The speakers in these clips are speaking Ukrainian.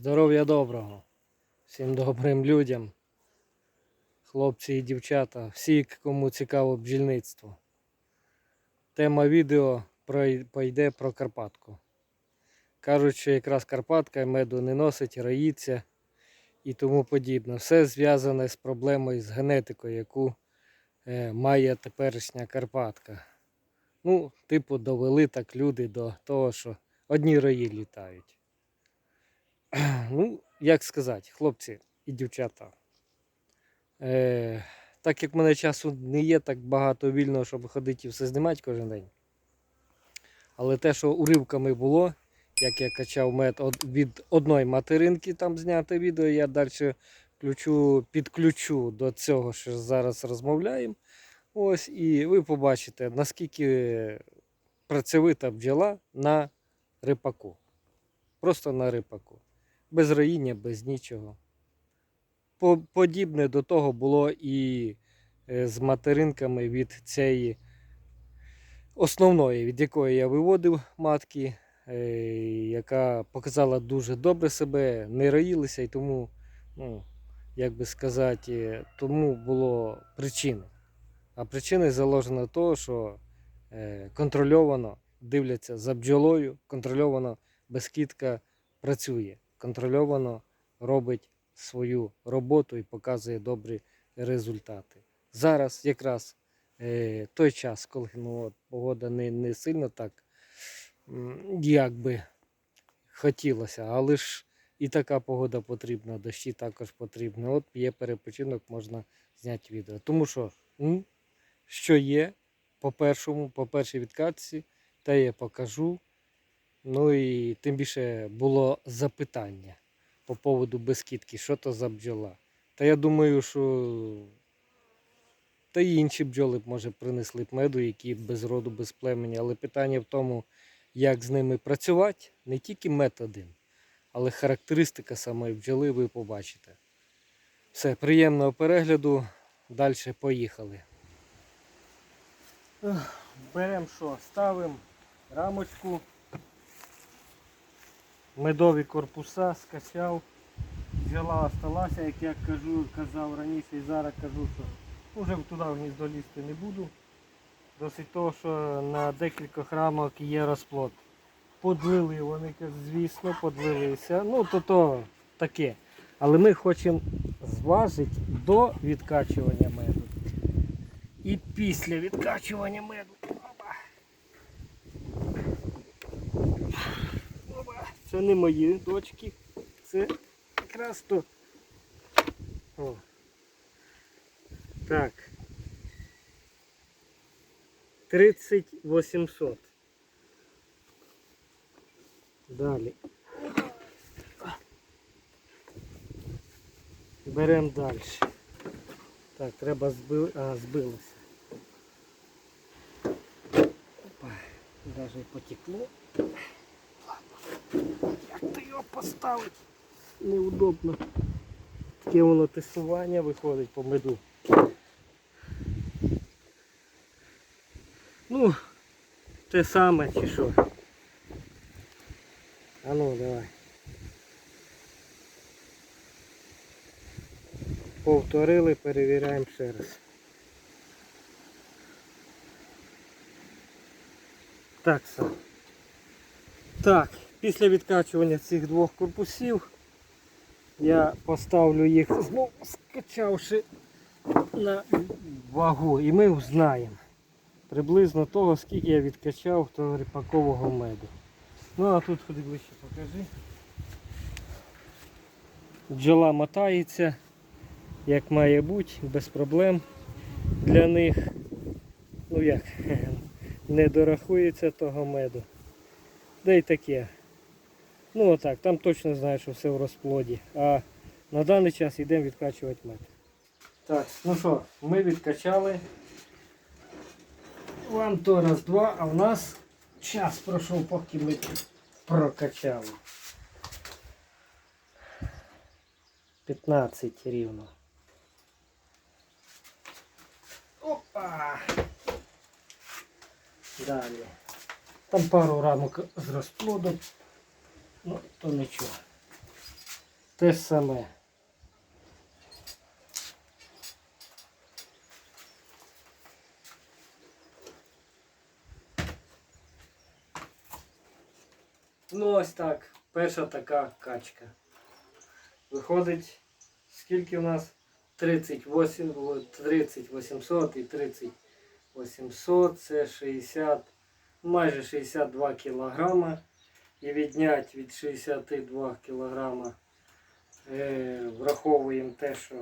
Здоров'я доброго. Всім добрим людям, хлопці і дівчата, всі, кому цікаво бджільництво. Тема відео пойде про Карпатку. Кажуть, що якраз Карпатка меду не носить, роїться і тому подібне. Все зв'язане з проблемою з генетикою, яку е, має теперішня Карпатка. Ну, типу, довели так люди до того, що одні рої літають. Ну, як сказати, хлопці і дівчата. Е, так як в мене часу не є так багато вільного, щоб ходити і все знімати кожен день. Але те, що уривками було, як я качав мед від одної материнки, там зняте відео, я далі включу, підключу до цього, що зараз розмовляємо. Ось, і ви побачите, наскільки працьовита бджола на рипаку. Просто на рипаку без роїння, без нічого. Подібне до того було і е, з материнками від цієї основної, від якої я виводив матки, е, яка показала дуже добре себе, не роїлися і тому, ну, як би сказати, тому було причини. А причини заложено того, що е, контрольовано дивляться за бджолою, контрольовано безкітка працює, контрольовано робить свою роботу і показує добрі результати. Зараз якраз е, той час, коли ну, погода не, не сильно так, як би хотілося, але ж і така погода потрібна, дощі також потрібні. От є перепочинок, можна зняти відео. Тому що, що є по першому, по першій відкатці, те я покажу. Ну і тим більше було запитання по поводу безкітки, що то за бджола. Та я думаю, що та й інші бджоли б, може, принесли б меду, які без роду, без племені. Але питання в тому, як з ними працювати, не тільки мед один, але характеристика самої бджоли ви побачите. Все, приємного перегляду. Далі поїхали. Беремо що? Ставимо рамочку медові корпуса скачав. Бджола осталася, як я кажу, казав раніше і зараз кажу, що вже туди в гніздо лізти не буду. Досить того, що на декількох рамок є розплод. Подлили вони, звісно, подлилися. Ну, то то таке. Але ми хочемо зважити до відкачування меду. І після відкачування меду. Опа. Опа. Це не мої дочки. Це якраз то. О. Так. 30 800. Далі. Беремо далі. Так, треба збили... А, збилося. Опа. Даже потекло. Поставити? Неудобно. Таке воно тестування виходить по меду. Ну, те саме чи що. А ну давай. Повторили, перевіряємо ще раз. Так само. Так, після відкачування цих двох корпусів я поставлю їх знову скачавши на вагу і ми узнаємо приблизно того, скільки я відкачав того ріпакового меду. Ну а тут ходи ближче покажи. Бджола мотається, як має бути, без проблем для них. Ну як, не дорахується того меду. Да й таке. Ну отак, там точно знаю, що все в розплоді. А на даний час йдемо відкачувати мед. Так, ну що, ми відкачали. Вам то раз, два, а в нас час пройшов, поки ми прокачали. 15 рівно. Опа! Далі. Там пару рамок з розплодом. Ну, то нічого. те ж саме. Ну, ось так. Перша така качка. Виходить, скільки у нас? 38, було 30 800 і 30 800, це 60, майже 62 кілограма. І відняти від 62 кілограма е, враховуємо те, що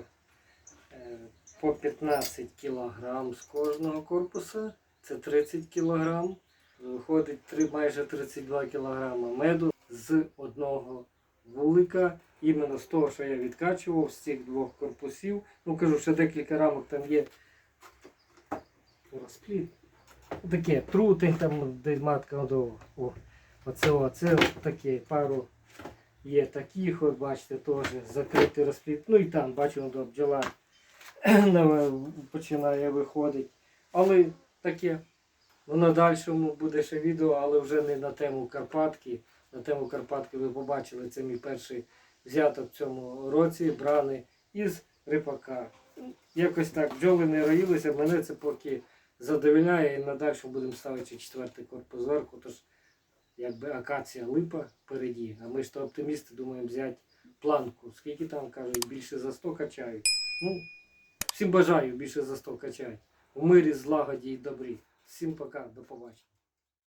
е, по 15 кілограм з кожного корпуса, це 30 кілограм. Виходить три, майже 32 кілограма меду з одного вулика, іменно з того, що я відкачував з цих двох корпусів. Ну кажу, ще декілька рамок там є розпліт. Таке, трутень там, де матка. О, оце, оце таке, пару є таких, от бачите, теж закритий розпліт. Ну і там, бачу, до бджола починає виходити. Але таке. Ну, на дальшому буде ще відео, але вже не на тему Карпатки. На тему Карпатки ви побачили, це мій перший взяток в цьому році, брани із рипака. Якось так бджоли не роїлися, мене це поки задовольняє і на дальшому будемо ставити четвертий корпус зверху. Тож якби акація липа впереді. А ми ж то оптимісти думаємо взяти планку. Скільки там кажуть, більше за 100 качають. Ну, всім бажаю більше за 100 качають. У мирі, злагоді і добрі. Всім пока, до побачення.